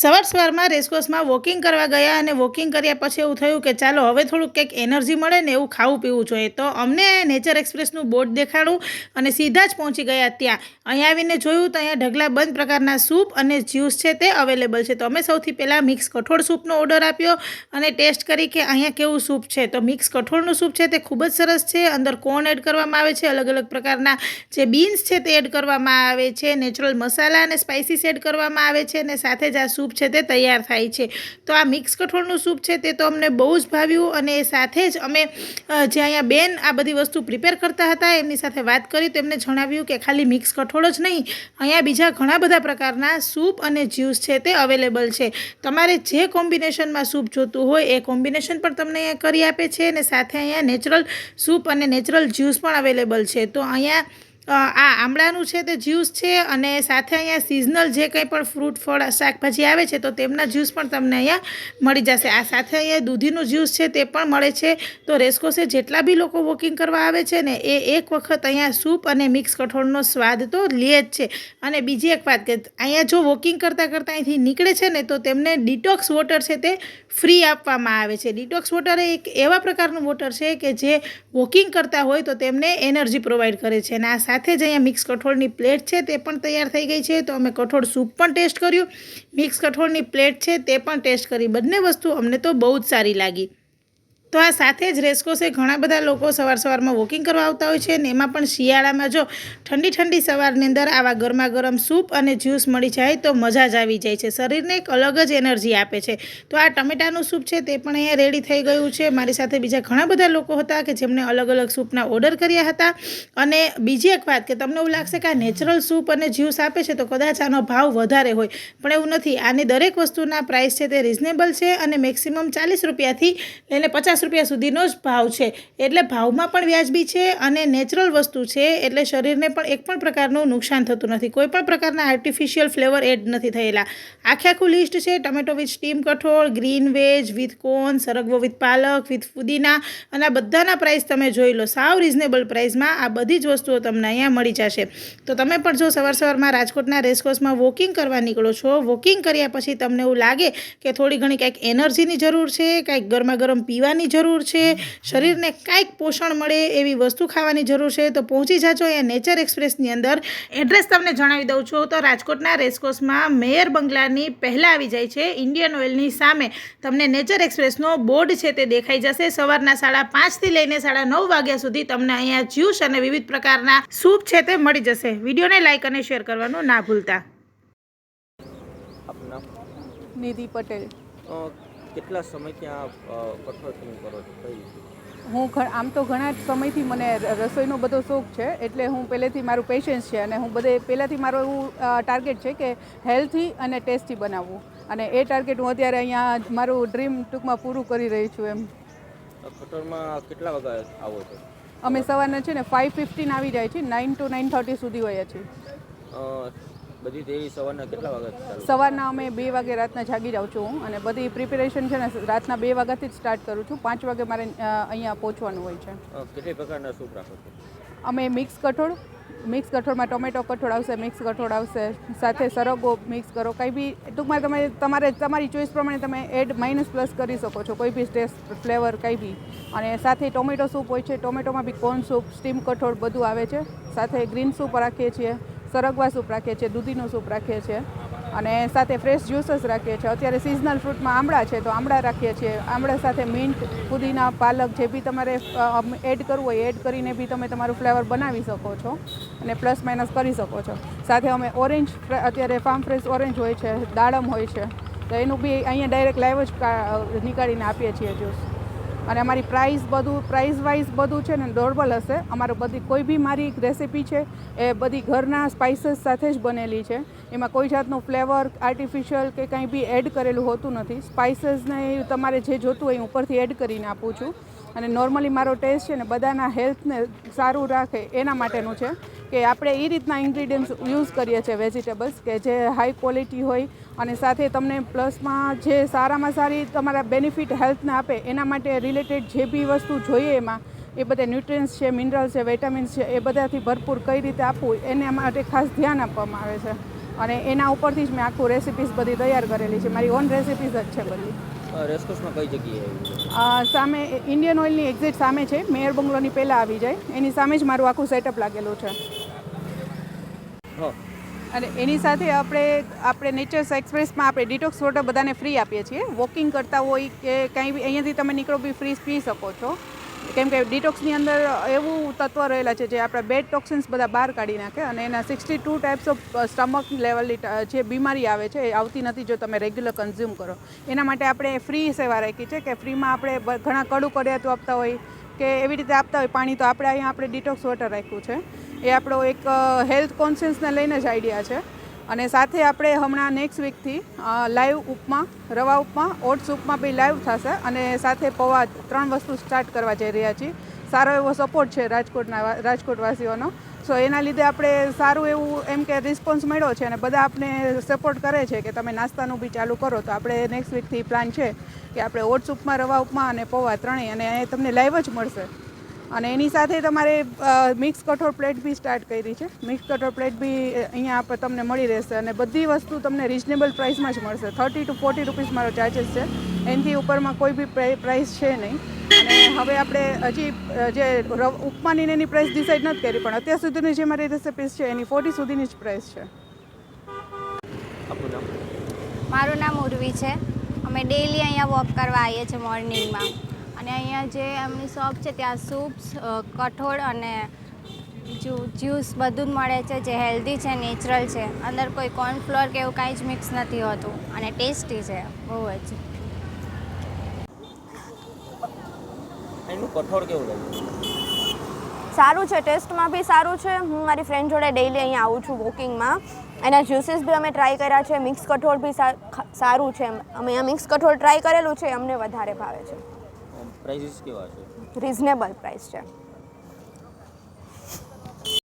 સવાર સવારમાં રેસકોર્સમાં વોકિંગ કરવા ગયા અને વોકિંગ કર્યા પછી એવું થયું કે ચાલો હવે થોડુંક કંઈક એનર્જી મળે ને એવું ખાવું પીવું જોઈએ. તો અમને નેચર એક્સપ્રેસનું બોર્ડ દેખાડું અને સીધા જ પહોંચી ગયા ત્યાં. અહીંયા આવીને જોયું તો અહીંયા ઢગલા બંધ પ્રકારના સૂપ અને જ્યુસ છે તે અવેલેબલ છે. તો અમે સૌથી પહેલાં મિક્સ કઠોળ સૂપનો ઓર્ડર આપ્યો અને ટેસ્ટ કરી કે અહીંયા કેવું સૂપ છે. તો મિક્સ કઠોળનું સૂપ છે તે ખૂબ જ સરસ છે. અંદર કોર્ન એડ કરવામાં આવે છે. અલગ અલગ પ્રકારના જે બીન્સ છે તે એડ કરવામાં આવે છે. નેચરલ મસાલા અને સ્પાઇસીસ એડ કરવામાં આવે છે અને સાથે જ આ સૂપ છે તે તૈયાર થાય છે. તો આ મિક્સ કઠોળનું સૂપ છે તે તો અમને બહુ જ ભાવ્યું અને સાથે જ અમે જે અહીંયા બેન આ બધી વસ્તુ પ્રિપેર કરતા હતા એમની સાથે વાત કરી તો એમને જણાવ્યું કે ખાલી મિક્સ કઠોળ જ નહીં, અહીંયા બીજા ઘણા બધા પ્રકારના સૂપ અને જ્યુસ છે તે અવેલેબલ છે. તમારે જે કોમ્બિનેશનમાં સૂપ જોતું હોય એ કોમ્બિનેશન પણ તમને અહીંયા કરી આપે છે અને સાથે અહીંયા નેચરલ સૂપ અને નેચરલ જ્યુસ પણ અવેલેબલ છે. તો અહીંયા આ આમળાનું છે તે જ્યુસ છે અને સાથે અહીંયા સિઝનલ જે કંઈ પણ ફ્રૂટ ફળ, શાકભાજી આવે છે, તો તેમના જ્યુસ પણ તમને અહીંયા મળી જશે. આ સાથે અહીંયા દૂધીનું જ્યુસ છે તે પણ મળે છે. તો રેસકોસે જેટલા બી લોકો વોકિંગ કરવા આવે છે ને, એ એક વખત અહીંયા સૂપ અને મિક્સ કઠોળનો સ્વાદ તો લે જ છે. અને બીજી એક વાત કે અહીંયા જો વોકિંગ કરતાં કરતાં અહીંથી નીકળે છે ને, તો તેમને ડિટોક્સ વોટર છે તે ફ્રી આપવામાં આવે છે. ડિટોક્સ વોટર એક એવા પ્રકારનું વોટર છે કે જે વોકિંગ કરતા હોય તો તેમને એનર્જી પ્રોવાઈડ કરે છે. અને આ સાથે જ અહીંયા મિક્સ કઠોળની પ્લેટ છે તે પણ તૈયાર થઈ ગઈ છે. તો અમે કઠોળ સૂપ પણ ટેસ્ટ કર્યું. મિક્સ કઠોળની પ્લેટ છે તે પણ ટેસ્ટ કરી. બંને વસ્તુ અમને તો બહુ જ સારી લાગી. તો આ સાથે જ રેસકોસે ઘણા બધા લોકો સવાર સવારમાં વોકિંગ કરવા આવતા હોય છે ને એમાં પણ શિયાળામાં જો ઠંડી ઠંડી સવારની અંદર આવા ગરમા ગરમ સૂપ અને જ્યુસ મળી જાય તો મજા જ આવી જાય છે. શરીરને એક અલગ જ એનર્જી આપે છે. તો આ ટમેટાનું સૂપ છે તે પણ અહીંયા રેડી થઈ ગયું છે. મારી સાથે બીજા ઘણા બધા લોકો હતા કે જેમણે અલગ અલગ સૂપના ઓર્ડર કર્યા હતા. અને બીજી એક વાત કે તમને એવું લાગશે કે આ નેચરલ સૂપ અને જ્યુસ આપે છે તો કદાચ આનો ભાવ વધારે હોય. પણ એવું નથી. આની દરેક વસ્તુના પ્રાઇસ છે તે રિઝનેબલ છે અને મેક્સિમમ ચાલીસ રૂપિયાથી લઈને પચાસ રૂપિયા સુધીનો જ ભાવ છે. એટલે ભાવમાં પણ વ્યાજબી છે અને નેચરલ વસ્તુ છે. એટલે શરીરને પણ એક પણ પ્રકારનું નુકસાન થતું નથી. કોઈ પણ પ્રકારના આર્ટિફિશિયલ ફ્લેવર એડ નથી થયેલા. આખે આખું લિસ્ટ છે. ટમેટો વિથ સ્ટીમ કઠોળ ગ્રીન વેજ વિથ કોર્ન સરગવો વિથ પાલક વિથ ફુદીના અને આ બધાના પ્રાઇસ તમે જોઈ લો. સાવ રિઝનેબલ પ્રાઇસમાં આ બધી જ વસ્તુઓ તમને અહીંયા મળી જશે. તો તમે પણ જો સવાર સવારમાં રાજકોટના રેસકોર્સમાં વોકિંગ કરવા નીકળો છો વોકિંગ કર્યા પછી તમને એવું લાગે કે થોડી ઘણી કાંઈક એનર્જીની જરૂર છે, કાંઈક ગરમા ગરમ પીવાની જરૂર છે. શરીરને કાંઈક પોષણ મળે એવી વસ્તુ ખાવાની જરૂર છે. તો પહોંચી જાજો અહીંયા નેચર એક્સપ્રેસની અંદર. એડ્રેસ તમને જણાવી દઉં છું. તો રાજકોટના રેસકોર્સમાં મેયર બંગલાની પહેલાં આવી જાય છે. ઇન્ડિયન ઓઇલની સામે તમને નેચર એક્સપ્રેસનો બોર્ડ છે તે દેખાઈ જશે. સવારના સાડા પાંચથી લઈને સાડા નવ વાગ્યા સુધી તમને અહીંયા જ્યુસ અને વિવિધ પ્રકારના સૂપ છે તે મળી જશે. વિડીયોને લાઇક અને શેર કરવાનું ના ભૂલતા. નિધિ પટેલ. અ, કેટલા સમયથી આ અ, કરો છો? કઈ રીતે? હું આમ તો ઘણા સમયથી મને રસોઈનો બધો શોખ છે એટલે હું પહેલેથી મારું પેશન્સ છે અને હું બધે પહેલાંથી મારો એવું ટાર્ગેટ છે કે હેલ્થી અને ટેસ્ટી બનાવવું. અને એ ટાર્ગેટ હું અત્યારે અહીંયા મારું ડ્રીમ ટૂંકમાં પૂરું કરી રહી છું એમ. કઠોળમાં કેટલા વાગ્યા આવો છો? અમે સવારના છે ને ફાઇવ ફિફ્ટીન આવી જાય છે નાઇન ટુ નાઇન થર્ટી સુધી હોઈએ છીએ. બધી દેવી સવારના કેટલા વાગે સવારના અમે બે વાગે રાતના જાગી જાઉં છું અને બધી પ્રિપેરેશન છે ને રાતના બે વાગ્યાથી જ સ્ટાર્ટ કરું છું. પાંચ વાગે મારે અહીંયા પહોંચવાનું હોય છે. કેટલી પ્રકારના સૂપ રાખો છો? અમે મિક્સ કઠોળ મિક્સ કઠોળમાં ટોમેટો કઠોળ આવશે મિક્સ કઠોળ આવશે સાથે સરગો મિક્સ કરો. કંઈ બી ટૂંકમાં તમે તમારે તમારી ચોઈસ પ્રમાણે તમે એડ માઇનસ પ્લસ કરી શકો છો. કોઈ બી ટેસ્ટ ફ્લેવર કંઈ બી. અને સાથે ટોમેટો સૂપ હોય છે. ટોમેટોમાં બી કોર્ન સૂપ સ્ટીમ કઠોળ બધું આવે છે. સાથે ગ્રીન સૂપ રાખીએ છીએ. સરગવા સૂપ રાખીએ છીએ, દૂધીનું સૂપ રાખીએ છીએ અને સાથે ફ્રેશ જ્યુસીસ રાખીએ છીએ. અત્યારે સિઝનલ ફ્રૂટમાં આમળા છે, તો આમળા રાખીએ છીએ. આમળા સાથે મિન્ટ પુદીના, પાલક જે બી તમારે એડ કરવું હોય એડ કરીને બી તમે તમારું ફ્લેવર બનાવી શકો છો અને પ્લસ માઇનસ કરી શકો છો. સાથે અમે ઓરેન્જ અત્યારે ફાર્મ ફ્રેશ ઓરેન્જ હોય છે, દાડમ હોય છે, તો એનું બી અહીંયા ડાયરેક્ટ લાઈવ જ નીકાળીને આપીએ છીએ જ્યુસ અને અમારી પ્રાઇસ બધું પ્રાઇસ વાઇઝ બધું છે ને નોર્મલ હશે. અમારું બધી કોઈ બી મારી રેસિપી છે, એ બધી ઘરના સ્પાઇસીસ સાથે જ બનેલી છે. એમાં કોઈ જાતનું ફ્લેવર આર્ટિફિશિયલ કે કંઈ બી એડ કરેલું હોતું નથી. સ્પાઇસીસને તમારે જે જોતું હોય ઉપરથી એડ કરીને આપું છું. અને નોર્મલી મારો ટેસ્ટ છે ને બધાના હેલ્થને સારું રાખે એના માટેનું છે. કે આપણે એ રીતના ઇન્ગ્રીડિયન્ટ્સ યુઝ કરીએ છીએ વેજીટેબલ્સ કે જે હાઈ ક્વોલિટી હોય અને સાથે તમને પ્લસમાં જે સારામાં સારી તમારા બેનિફિટ હેલ્થને આપે એના માટે રિલેટેડ જે બી વસ્તુ જોઈએ એમાં એ બધા ન્યુટ્રિયન્ટ્સ છે મિનરલ્સ છે વિટામિન્સ છે એ બધાથી ભરપૂર કઈ રીતે આપવું એના માટે ખાસ ધ્યાન આપવામાં આવે છે. અને એના ઉપરથી જ મેં આખું રેસિપીસ બધી તૈયાર કરેલી છે. મારી ઓન રેસિપીસ જ છે બધી. રેસકોર્સમાં કઈ જગ્યાએ સામે ઇન્ડિયન ઓઇલની એક્ઝેક્ટ સામે છે. મેયર બંગલોની પહેલાં આવી જાય. એની સામે જ મારું આખું સેટઅપ લાગેલું છે. અને એની સાથે આપણે આપણે નેચર્સ એક્સપ્રેસમાં આપણે ડિટોક્સ વોટર બધાને ફ્રી આપીએ છીએ. વોકિંગ કરતા હોય કે કંઈ બી, અહીંયાથી તમે નીકળો બી ફ્રી પી શકો છો. કેમ કે ડિટોક્સની અંદર એવું તત્વ રહેલા છે જે આપણા બેડ ટોક્સિન્સ બધા બહાર કાઢી નાખે અને એના sixty two types of stomach લેવલની જે બીમારી આવે છે એ આવતી નથી જો તમે રેગ્યુલર કન્ઝ્યુમ કરો. એના માટે આપણે ફ્રી સેવા રાખી છે કે ફ્રીમાં આપણે ઘણા કડું કડિયાતું આપતા હોય કે એવી રીતે આપતા હોય. પાણી તો આપણે અહીંયા આપણે ડિટોક્સ વોટર રાખ્યું છે. એ આપણો એક હેલ્થ કોન્શિયસને લઈને જ આઈડિયા છે. અને સાથે આપણે હમણાં નેક્સ્ટ વીકથી લાઈવ ઉપમા, રવા ઉપમા ઓટ્સ ઉપમા બી લાઈવ થશે અને સાથે પૌવા ત્રણ વસ્તુ સ્ટાર્ટ કરવા જઈ રહ્યા છીએ. સારો એવો સપોર્ટ છે રાજકોટના રાજકોટવાસીઓનો. સો એના લીધે આપણે સારું એવું એમ કે રિસ્પોન્સ મળ્યો છે અને બધા આપણે સપોર્ટ કરે છે કે તમે નાસ્તાનું બી ચાલુ કરો. તો આપણે નેક્સ્ટ વીકથી પ્લાન છે કે આપણે ઓટ્સ ઉપમા, રવા ઉપમા અને પૌવા ત્રણેય અને એ તમને લાઈવ જ મળશે. અને એની સાથે તમારે મિક્સ કઠોળ પ્લેટ બી સ્ટાર્ટ કરી છે. મિક્સ કઠોળ પ્લેટ બી અહીંયા આપણે તમને મળી રહેશે અને બધી વસ્તુ તમને રિઝનેબલ પ્રાઇસમાં જ મળશે. થર્ટી ટુ ફોર્ટી રૂપીસ મારો ચાર્જિસ છે. એનાથી ઉપરમાં કોઈ બી પ્રાઇસ છે નહીં. અને હવે આપણે હજી જે ઉપમાની એની પ્રાઇસ ડિસાઇડ નથી કરી પણ અત્યાર સુધીની જે મારી રેસિપીસ છે એની ફોર્ટી સુધીની જ પ્રાઇસ છે. મારું નામ ઉર્વી છે. અમે ડેઈલી અહીંયા વોક કરવા આવીએ છીએ મોર્નિંગમાં અને અહીંયા જે એમની શોપ છે ત્યાં સૂપ્સ કઠોળ અને જ્યુસ બધું જ મળે છે જે હેલ્ધી છે નેચરલ છે. અંદર કોઈ કોર્નફ્લોર કે એવું કાંઈ જ મિક્સ નથી હોતું અને ટેસ્ટી છે બહુ જ. એનું કઠોળ કેવું લાગ્યું સારું છે ટેસ્ટમાં બી સારું છે. હું મારી ફ્રેન્ડ જોડે ડેઈલી અહીંયા આવું છું વોકિંગમાં એના જ્યુસીસ બી અમે ટ્રાય કર્યા છે. મિક્સ કઠોળ બી સારું છે. અમે અહીંયા મિક્સ કઠોળ ટ્રાય કરેલું છે અમને વધારે ભાવે છે. પ્રાઇઝીસ કેવા છે? રિઝનેબલ પ્રાઇસ છે.